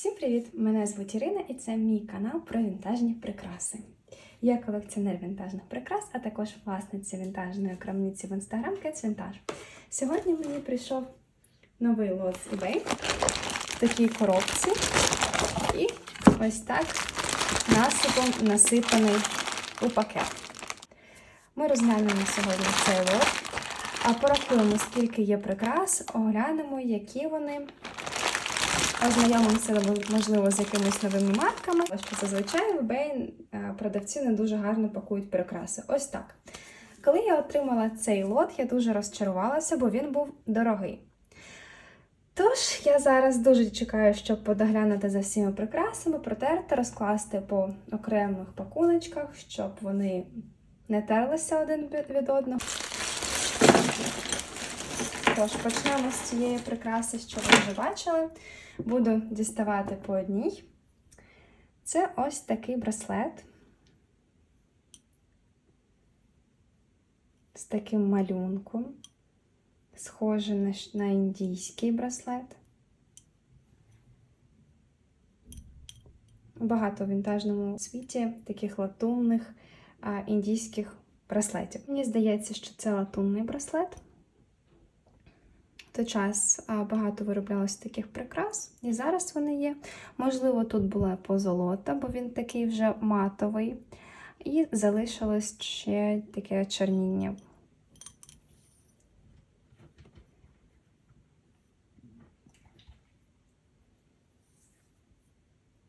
Всім привіт! Мене звуть Ірина і це мій канал про вінтажні прикраси. Я колекціонер вінтажних прикрас, а також власниця вінтажної крамниці в інстаграм Vintage. Сьогодні мені прийшов новий лот з eBay в такій коробці. І ось так насипом насипаний у пакет. Ми розглянемо сьогодні цей лот, а порахуємо, скільки є прикрас, оглянемо, які вони. Ознайомимося, можливо, з якимись новими марками. Що зазвичай в eBay е, продавці не дуже гарно пакують прикраси. Ось так. Коли я отримала цей лот, я дуже розчарувалася, бо він був дорогий. Тож, я зараз дуже чекаю, щоб подоглянути за всіма прикрасами, протерти, розкласти по окремих пакуночках, щоб вони не терлися один від одного. Тож, почнемо з цієї прикраси, що ви вже бачили. Буду діставати по одній. Це ось такий браслет з таким малюнком, схожий на, індійський браслет. Багато в вінтажному світі таких латунних індійських браслетів. Мені здається, що це латунний браслет. В той час багато вироблялося таких прикрас, і зараз вони є. Можливо, тут була позолота, бо він такий вже матовий. І залишилось ще таке чорніння.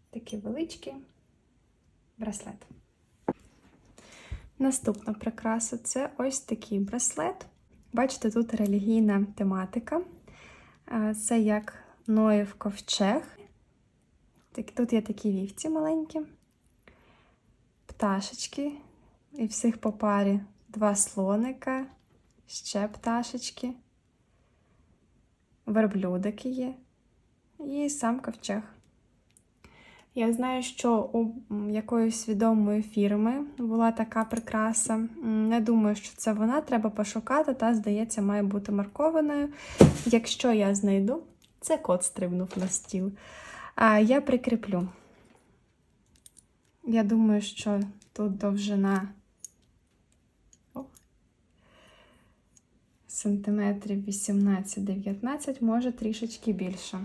Такий величкий браслет. Наступна прикраса це ось такий браслет. Бачите, тут релігійна тематика. Це як Ноїв ковчег. Тут є такі вівці маленькі, пташечки, і всіх по парі два слоника, ще пташечки, верблюдики є, і сам ковчег. Я знаю, що у якоїсь відомої фірми була така прикраса. Не думаю, що це вона, треба пошукати, та, здається, має бути маркованою. Якщо я знайду, це кот стрибнув на стіл. А я прикріплю. Я думаю, що тут довжина О, сантиметрів 18-19, може трішечки більше.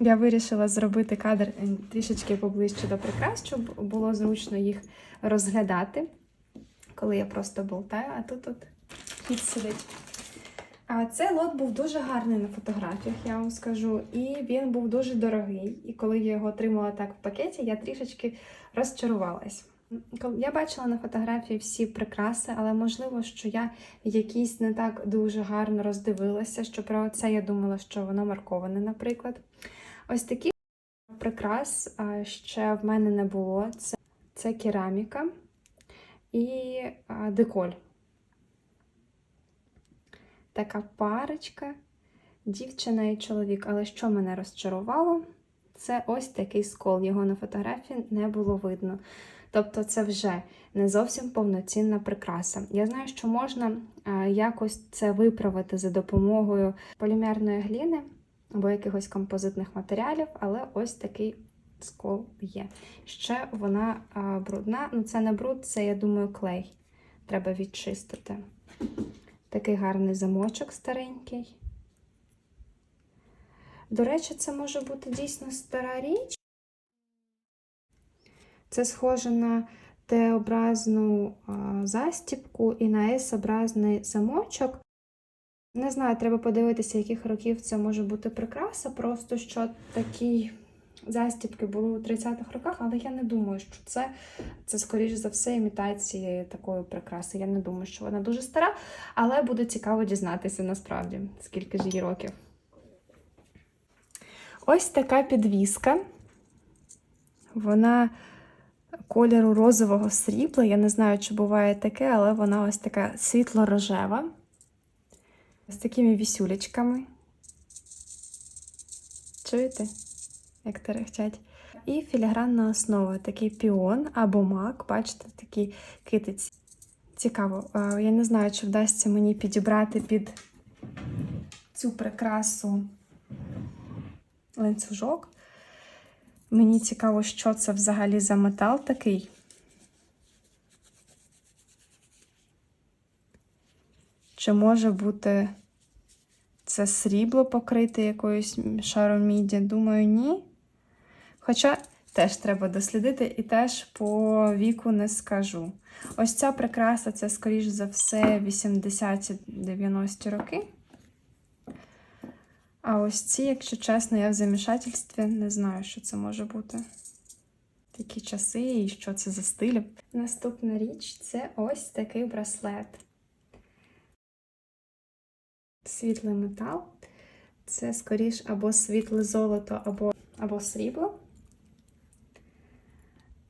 Я вирішила зробити кадр трішечки поближче до прикрас, щоб було зручно їх розглядати, коли я просто болтаю, а тут от кіт сидить. А цей лот був дуже гарний на фотографіях, я вам скажу, і він був дуже дорогий. І коли я його отримала так в пакеті, я трішечки розчарувалась. Я бачила на фотографії всі прикраси, але можливо, що я якісь не так дуже гарно роздивилася, що про це я думала, що воно марковане, наприклад. Ось такі прикрас ще в мене не було. Це, це кераміка і деколь. Така парочка, дівчина і чоловік. Але що мене розчарувало, це ось такий скол. Його на фотографії не було видно. Тобто, це вже не зовсім повноцінна прикраса. Я знаю, що можна якось це виправити за допомогою полімерної гліни або якихось композитних матеріалів, але ось такий скол є. Ще вона брудна, ну це не бруд, це, я думаю, клей. Треба відчистити. Такий гарний замочок старенький. До речі, це може бути дійсно стара річ. Це схоже на Т-образну застіпку і на С-образний замочок. Не знаю, треба подивитися, яких років це може бути прикраса. Просто що такі застібки були у 30-х роках, але я не думаю, що це, це скоріш за все, імітація такої прикраси. Я не думаю, що вона дуже стара, але буде цікаво дізнатися насправді, скільки ж їй років. Ось така підвіска. Вона кольору розового срібла. Я не знаю, чи буває таке, але вона ось така світло-рожева з такими вісюлечками. Чуєте, як терехтять? І філігранна основа, такий піон або мак, бачите, такі китиці. Цікаво. Я не знаю, чи вдасться мені підібрати під цю прикрасу ланцюжок. Мені цікаво, що це взагалі за метал такий. Чи може бути це срібло покрите якоюсь шаром міді? Думаю, ні. Хоча теж треба дослідити і теж по віку не скажу. Ось ця прикраса це, скоріш за все, 80-90 роки. А ось ці, якщо чесно, я в замішательстві не знаю, що це може бути. Такі часи і що це за стиль. Наступна річ це ось такий браслет. Світлий метал. Це скоріш або світле золото, або, або срібло.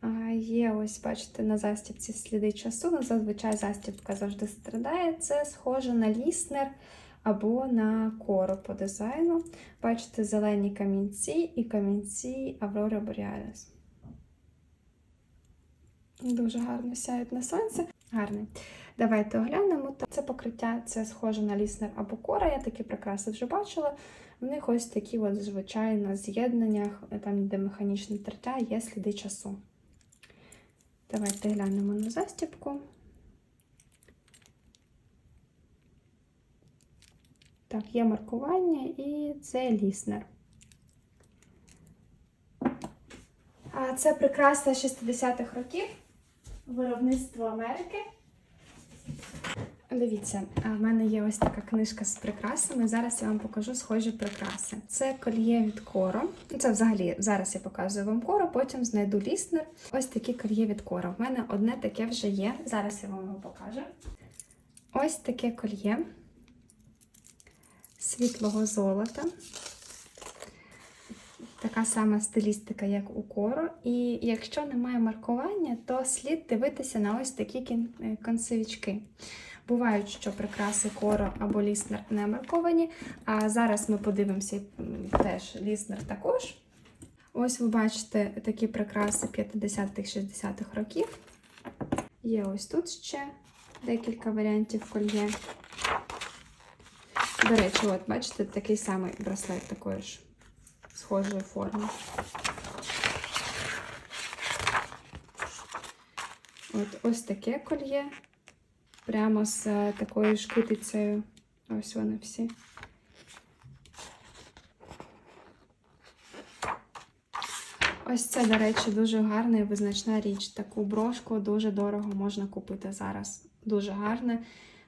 А є ось, бачите, на застібці сліди часу. Ну, зазвичай застібка завжди страдає. Це схоже на ліснер або на коро по дизайну. Бачите, зелені камінці і камінці Aurora Borealis. Дуже гарно сяють на сонце. Гарний. Давайте оглянемо. Це покриття це схоже на ліснер або кора. Я такі прикраси вже бачила. В них ось такі, от, звичайно, з'єднаннях, там, де механічне тертя, є сліди часу. Давайте глянемо на застібку. Так, є маркування і це ліснер. А це прикраса 60-х років виробництво Америки. Дивіться, в мене є ось така книжка з прикрасами. Зараз я вам покажу схожі прикраси. Це кольє від коро. Це взагалі зараз я показую вам коро, потім знайду ліснер. Ось такі кольє від коро. В мене одне таке вже є. Зараз я вам його покажу. Ось таке кольє світлого золота. Така сама стилістика, як у коро. І якщо немає маркування, то слід дивитися на ось такі е, концевички. Бувають, що прикраси коро або ліснер не марковані. А зараз ми подивимося теж ліснер також. Ось ви бачите такі прикраси 50-х-60-х років. Є ось тут ще декілька варіантів кольє. До речі, от бачите, такий самий браслет такої ж схожої форми. От ось таке кольє. Прямо з е, такою ж китицею. Ось вони всі. Ось це, до речі, дуже гарна і визначна річ. Таку брошку дуже дорого можна купити зараз. Дуже гарне.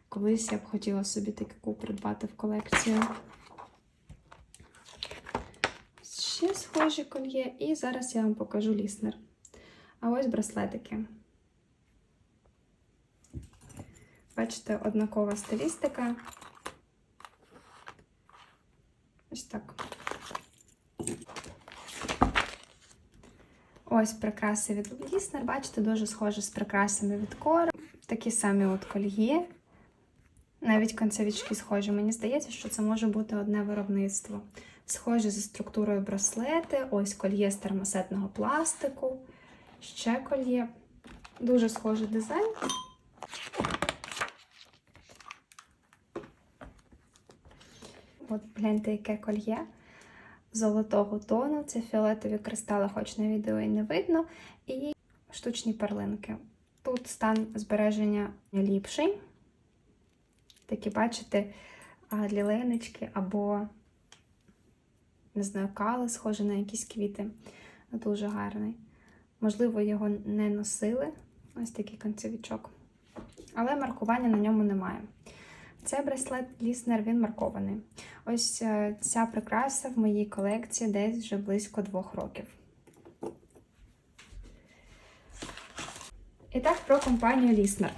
Колись я б хотіла собі таку придбати в колекцію. Ще схожі кольє, і зараз я вам покажу ліснер. А ось браслетики. Бачите, однакова стилістика. Ось так. Ось прикраси від Ліснер. Бачите, дуже схожі з прикрасами від Кора. Такі самі от кольє. Навіть концевички схожі. Мені здається, що це може бути одне виробництво. Схожі за структурою браслети, ось кольє з термосетного пластику, ще кольє. Дуже схожий дизайн. От гляньте, яке кольє золотого тону. Це фіолетові кристали, хоч на відео і не видно. І штучні перлинки. Тут стан збереження ліпший. Такі, бачите, а, ліленички або, не знаю, кали, схожі на якісь квіти. Дуже гарний. Можливо, його не носили. Ось такий концевичок. Але маркування на ньому немає. Це браслет Ліснер, він маркований. Ось е, ця прикраса в моїй колекції десь вже близько двох років. І так про компанію Ліснер.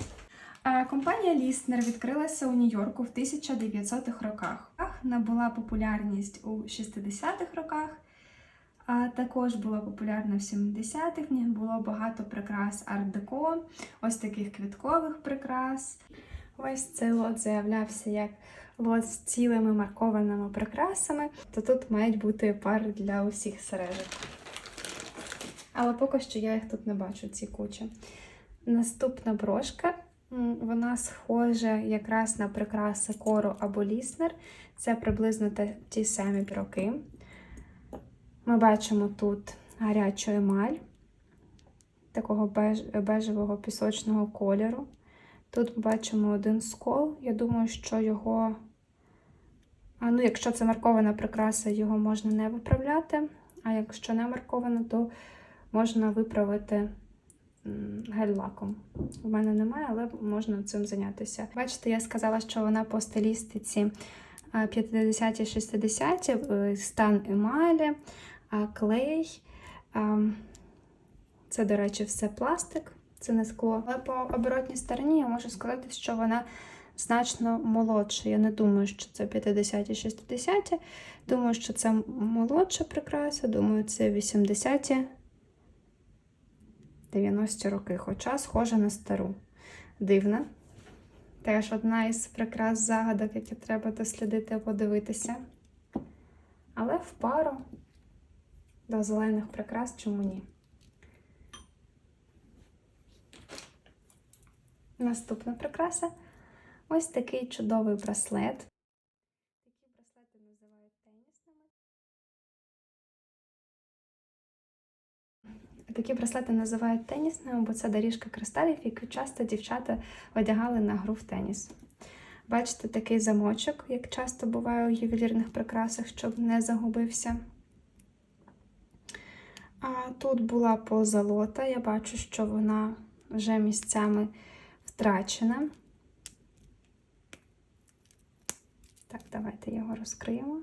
Е, Компанія Ліснер відкрилася у Нью-Йорку в 1900-х роках. Набула популярність у 60-х роках, а також була популярна в 70-х. В них було багато прикрас арт-деко, ось таких квіткових прикрас. Ось цей лот заявлявся як лот з цілими маркованими прикрасами, то тут мають бути пари для усіх сережок. Але поки що я їх тут не бачу, ці кучі. Наступна брошка. Вона схожа якраз на прикраси кору або ліснер. Це приблизно ті самі роки. Ми бачимо тут гарячу емаль такого беж, бежевого пісочного кольору. Тут бачимо один скол. Я думаю, що його, а, ну, якщо це маркована прикраса, його можна не виправляти. А якщо не маркована, то можна виправити гель-лаком. У мене немає, але можна цим зайнятися. Бачите, я сказала, що вона по стилістиці 50-60-ті, е, стан емалі, клей. Це, до речі, все пластик, це не скло. Але по оборотній стороні я можу сказати, що вона значно молодша. Я не думаю, що це 50-ті, 60-ті. Думаю, що це молодша прикраса. Думаю, це 80-ті, 90-ті роки. Хоча схожа на стару. Дивна. Теж одна із прикрас загадок, які треба дослідити, подивитися. Але в пару до зелених прикрас чому ні? Наступна прикраса ось такий чудовий браслет. Такі браслети називають тенісними. Такі браслети називають тенісними, бо це доріжка кристалів, яку часто дівчата одягали на гру в теніс. Бачите, такий замочок, як часто буває у ювелірних прикрасах, щоб не загубився. А тут була позолота. Я бачу, що вона вже місцями втрачена. Так, давайте його розкриємо.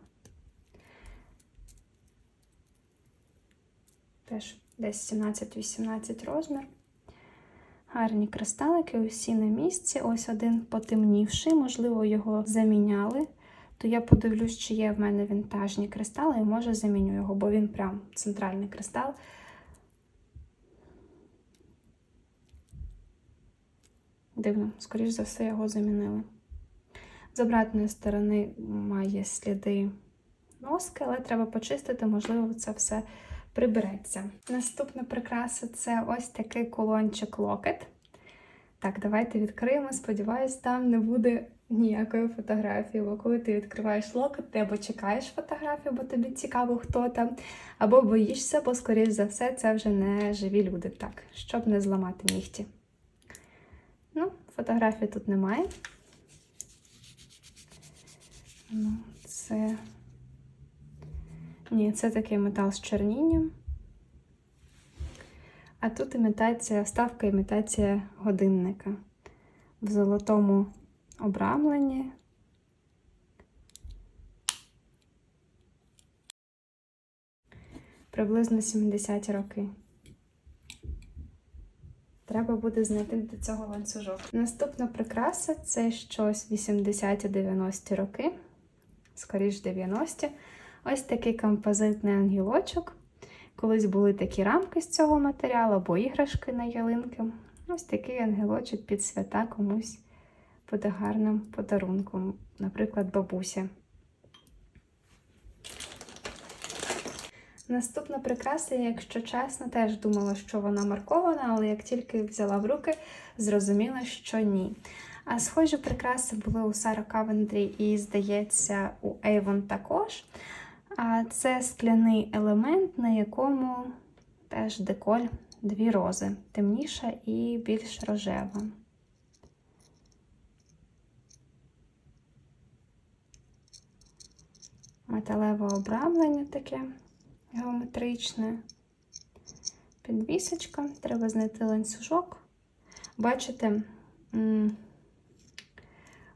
Теж десь 17-18 розмір. Гарні кристалики, усі на місці. Ось один потемнівший, можливо, його заміняли. То я подивлюсь, чи є в мене вінтажні кристали, і може заміню його, бо він прям центральний кристал. Дивно, скоріш за все, його замінили. З обратної сторони має сліди носки, але треба почистити, можливо, це все прибереться. Наступна прикраса це ось такий кулончик локет. Так, давайте відкриємо. Сподіваюсь, там не буде ніякої фотографії. Бо коли ти відкриваєш локет, ти або чекаєш фотографію, бо тобі цікаво, хто там, або боїшся, бо, скоріш за все, це вже не живі люди. Так, щоб не зламати нігті. Фотографії тут немає. Ну, це. Ні, це такий метал з чорнінням. А тут імітація, вставка імітація годинника в золотому обрамленні. Приблизно 70 роки. Треба буде знайти до цього ланцюжок. Наступна прикраса це щось 80-90 роки, скоріш 90-ті. Ось такий композитний ангілочок. Колись були такі рамки з цього матеріалу або іграшки на ялинки. Ось такий ангелочок під свята комусь буде гарним подарунком, наприклад, бабуся. Наступна прикраса, якщо чесно, теж думала, що вона маркована, але як тільки взяла в руки, зрозуміла, що ні. А схожі прикраси були у Сара Кавендрі і, здається, у Avon також. А це скляний елемент, на якому теж деколь дві рози, темніша і більш рожева. Металеве обрамлення таке геометричне. Підвісочка, треба знайти ланцюжок. Бачите,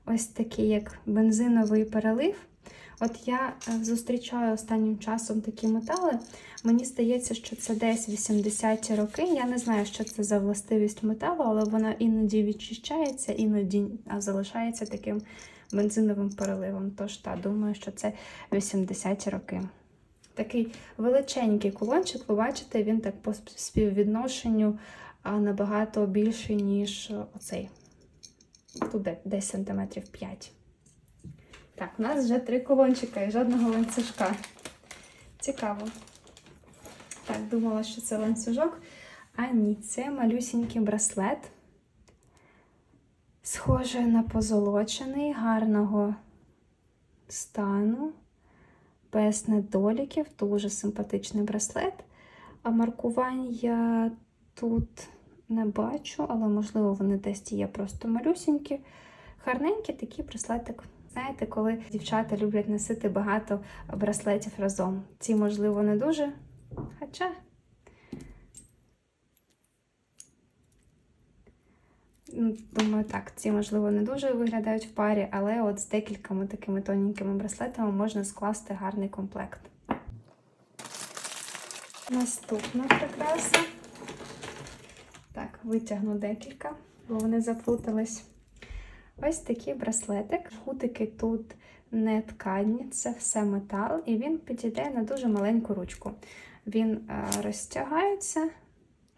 ось такий як бензиновий перелив. От я е, зустрічаю останнім часом такі метали. Мені здається, що це десь 80-ті роки. Я не знаю, що це за властивість металу, але вона іноді відчищається, іноді залишається таким бензиновим переливом. Тож, так, думаю, що це 80-ті роки. Такий величенький кулончик, ви бачите, він так по співвідношенню набагато більший, ніж оцей. Тут десь сантиметрів 5. Так, у нас вже три колончика і жодного ланцюжка. Цікаво. Так, думала, що це ланцюжок. А ні, це малюсінький браслет. Схоже на позолочений, гарного стану. Без недоліків, дуже симпатичний браслет. А маркувань я тут не бачу, але, можливо, вони десь є просто малюсінькі. Гарненький такий браслетик. Знаєте, коли дівчата люблять носити багато браслетів разом. Ці, можливо, не дуже. Хоча. Думаю, так, ці, можливо, не дуже виглядають в парі, але от з декількома такими тоненькими браслетами можна скласти гарний комплект. Наступна прикраса. Так, витягну декілька, бо вони заплутались. Ось такий браслетик. Гудики тут не ткані, це все метал, і він підійде на дуже маленьку ручку. Він е, розтягається.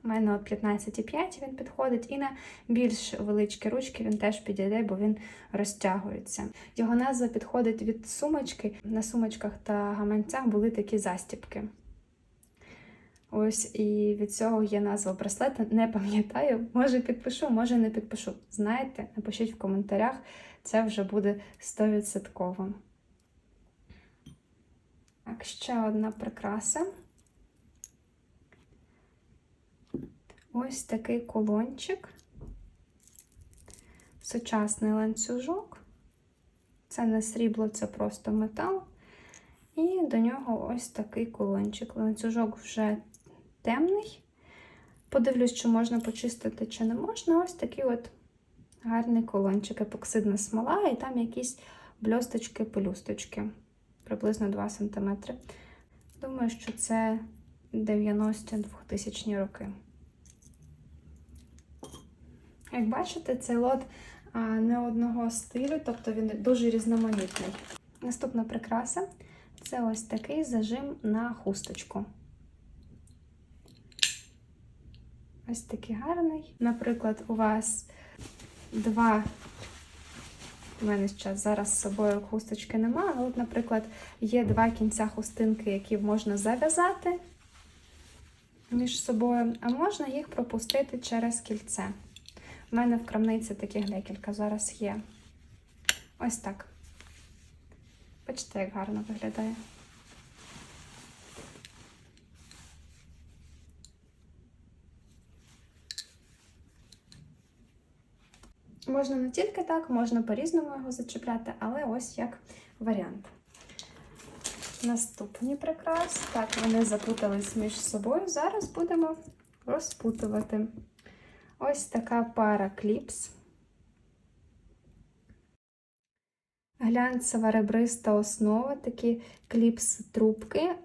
У мене от 15,5 він підходить, і на більш величкі ручки він теж підійде, бо він розтягується. Його назва підходить від сумочки. На сумочках та гаманцях були такі застіпки. Ось і від цього є назва браслета. Не пам'ятаю, може підпишу, може не підпишу. Знаєте, напишіть в коментарях, це вже буде 100%. Так, ще одна прикраса. Ось такий кулончик. Сучасний ланцюжок. Це не срібло, це просто метал. І до нього ось такий кулончик. Ланцюжок вже темний. Подивлюсь, чи можна почистити, чи не можна. Ось такий от гарний колончик, епоксидна смола, і там якісь бльосточки-пелюсточки, приблизно 2 см. Думаю, що це 90-2000 роки. Як бачите, цей лот не одного стилю, тобто він дуже різноманітний. Наступна прикраса це ось такий зажим на хусточку. Ось такий гарний. Наприклад, у вас два. У мене зараз з собою хусточки немає, але, наприклад, є два кінця хустинки, які можна зав'язати між собою, а можна їх пропустити через кільце. У мене в крамниці таких декілька зараз є. Ось так. Бачите, як гарно виглядає. Можна не тільки так, можна по-різному його зачіпляти, але ось як варіант. Наступні прикраси. Так, вони запутались між собою. Зараз будемо розпутувати. Ось така пара кліпс. Глянцева ребриста основа, такі кліпс-трубки.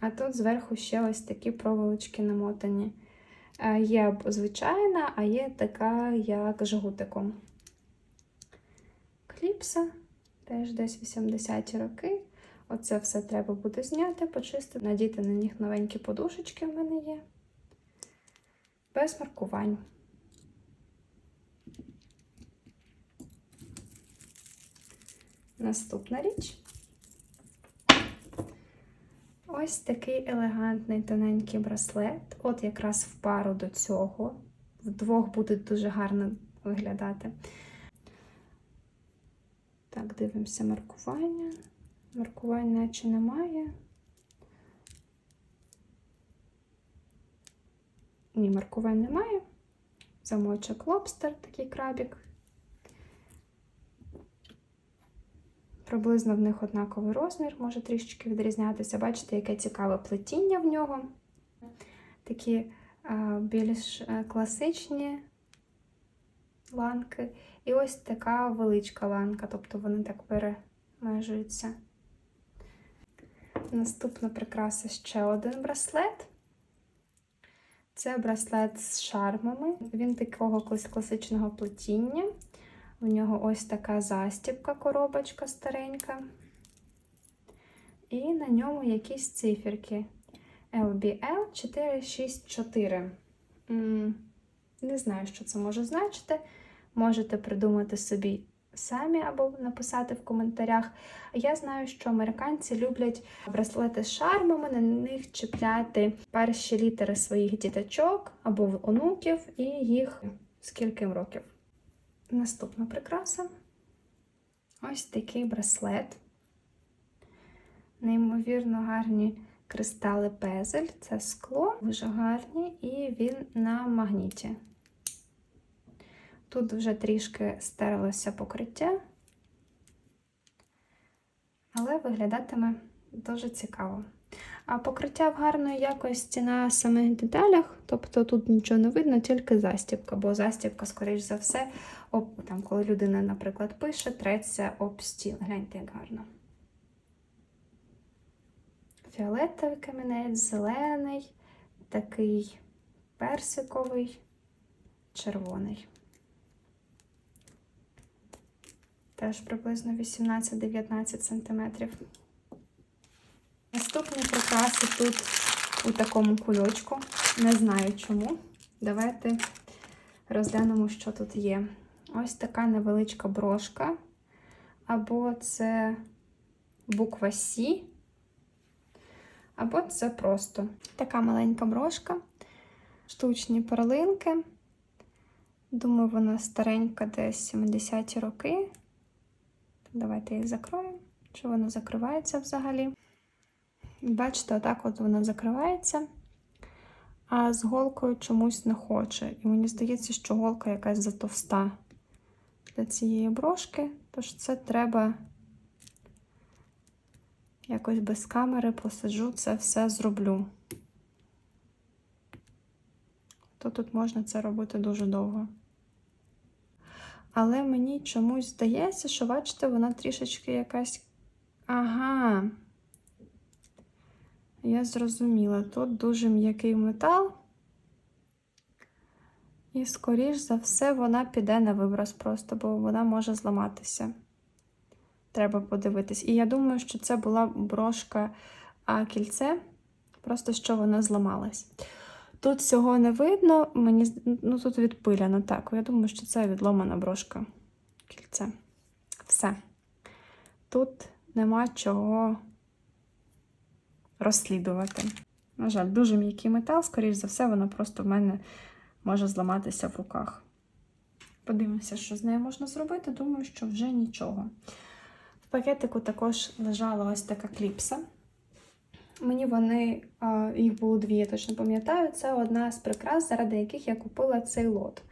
А тут зверху ще ось такі проволочки намотані. Е, Є звичайна, а є така, як жгутиком. Кліпса, теж десь 80-ті роки. Оце все треба буде зняти, почистити, надіти на них новенькі подушечки в мене є. Без маркувань. Наступна річ. Ось такий елегантний тоненький браслет. От якраз в пару до цього. Вдвох буде дуже гарно виглядати. Так, дивимося маркування. Маркувань наче немає. Ні, маркувань немає. Замочок лобстер, такий крабік. Приблизно в них однаковий розмір, може трішечки відрізнятися. Бачите, яке цікаве плетіння в нього. Такі а, більш а, класичні ланки. І ось така величка ланка, тобто вони так перемежуються. Наступна прикраса ще один браслет. Це браслет з шармами. Він такого класичного плетіння. У нього ось така застібка, коробочка старенька. І на ньому якісь циферки. LBL 464. Не знаю, що це може значити. Можете придумати собі самі або написати в коментарях. Я знаю, що американці люблять браслети з шармами, на них чіпляти перші літери своїх діточок або онуків, і їх скільки років. Наступна прикраса. Ось такий браслет. Неймовірно гарні кристали пезель. Це скло, дуже гарні, і він на магніті. Тут вже трішки стерлося покриття, але виглядатиме дуже цікаво. А покриття в гарної якості на самих деталях, тобто тут нічого не видно, тільки застібка, бо застібка, скоріш за все, об, там, коли людина, наприклад, пише, треться об стіл. Гляньте, як гарно. Фіолетовий камінець, зелений, такий персиковий, червоний. Теж приблизно 18-19 см. Наступні прикраси тут у такому кульочку. Не знаю чому. Давайте розглянемо, що тут є. Ось така невеличка брошка. Або це буква Сі, або це просто така маленька брошка, штучні перлинки. Думаю, вона старенька, десь 70-ті роки. Давайте її закроємо. Чи вона закривається взагалі? Бачите, отак от вона закривається, а з голкою чомусь не хоче. І мені здається, що голка якась затовста для цієї брошки, тож це треба якось без камери посаджу, це все зроблю. То тут можна це робити дуже довго. Але мені чомусь здається, що, бачите, вона трішечки якась. Ага. Я зрозуміла, тут дуже м'який метал, і, скоріш за все, вона піде на виброс просто, бо вона може зламатися. Треба подивитись. І я думаю, що це була брошка а кільце, просто що вона зламалась. Тут цього не видно, мені ну тут відпиляно так. Я думаю, що це відломана брошка кільце. Все. Тут нема чого розслідувати. На жаль, дуже м'який метал, скоріш за все, воно просто в мене може зламатися в руках. Подивимося, що з нею можна зробити. Думаю, що вже нічого. В пакетику також лежала ось така кліпса. Мені вони, їх було дві, я точно пам'ятаю. Це одна з прикрас, заради яких я купила цей лот.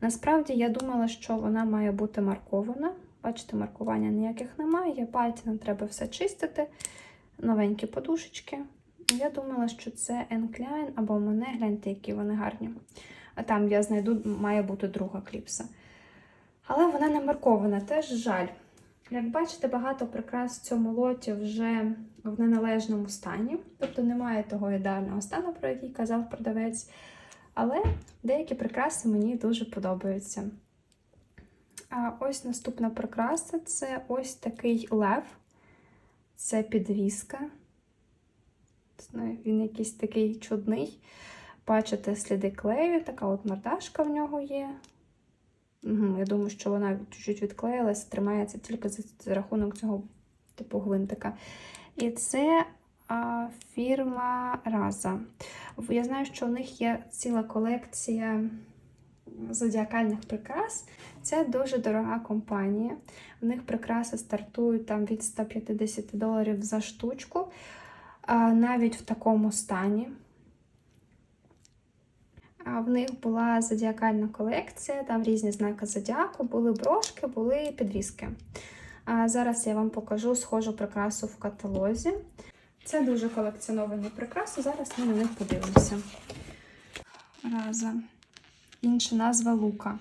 Насправді, я думала, що вона має бути маркована. Бачите, маркування ніяких немає, пальці, нам треба все чистити новенькі подушечки. Я думала, що це Енкляйн або мене, гляньте, які вони гарні. А там я знайду, має бути друга кліпса. Але вона не маркована, теж жаль. Як бачите, багато прикрас в цьому лоті вже в неналежному стані. Тобто немає того ідеального стану, про який казав продавець. Але деякі прикраси мені дуже подобаються. А ось наступна прикраса це ось такий лев. Це підвіска. Він якийсь такий чудний. Бачите, сліди клею, така от мордашка в нього є. Я думаю, що вона чуть-чуть відклеїлась, тримається тільки за рахунок цього типу гвинтика. І це фірма Раза. Я знаю, що у них є ціла колекція зодіакальних прикрас. Це дуже дорога компанія. У них прикраси стартують там від 150 доларів за штучку, навіть в такому стані. В них була зодіакальна колекція, там різні знаки зодіаку, були брошки, були підвіски. А Зараз я вам покажу схожу прикрасу в каталозі. Це дуже колекціоновані прикраси, зараз ми на них подивимося. Разом інша назва лука.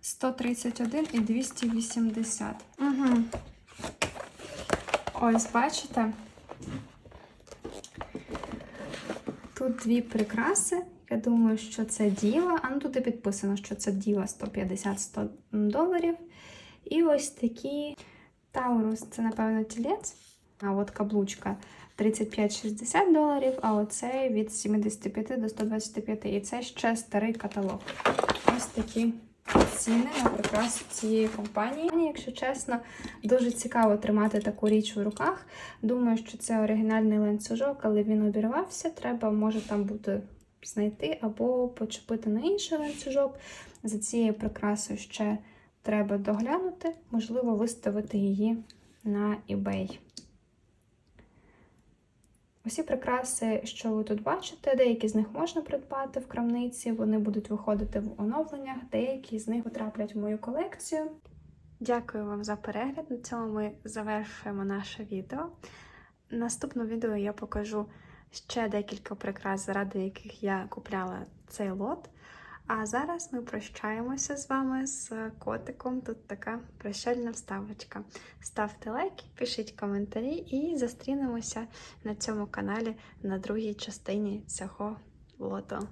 131 і 280. Угу. Ось, бачите? Тут дві прикраси. Я думаю, що це діла. А ну тут і підписано, що це діла 150-100 доларів. І ось такі Таурус, це, напевно, тілець. А от каблучка 35-60 доларів, а оцей від 75 до 125. І це ще старий каталог. Ось такі ціни на прикраси цієї компанії. Мені, якщо чесно, дуже цікаво тримати таку річ у руках. Думаю, що це оригінальний ланцюжок, але він обірвався. Треба, може, там бути знайти або почепити на інший ланцюжок. За цією прикрасою ще треба доглянути, можливо, виставити її на eBay. Усі прикраси, що ви тут бачите, деякі з них можна придбати в крамниці, вони будуть виходити в оновленнях, деякі з них потраплять в мою колекцію. Дякую вам за перегляд. На цьому ми завершуємо наше відео. Наступному відео я покажу ще декілька прикрас, заради яких я купляла цей лот. А зараз ми прощаємося з вами з котиком. Тут така прощальна вставочка. Ставте лайки, пишіть коментарі і зустрінемося на цьому каналі на другій частині цього лоту.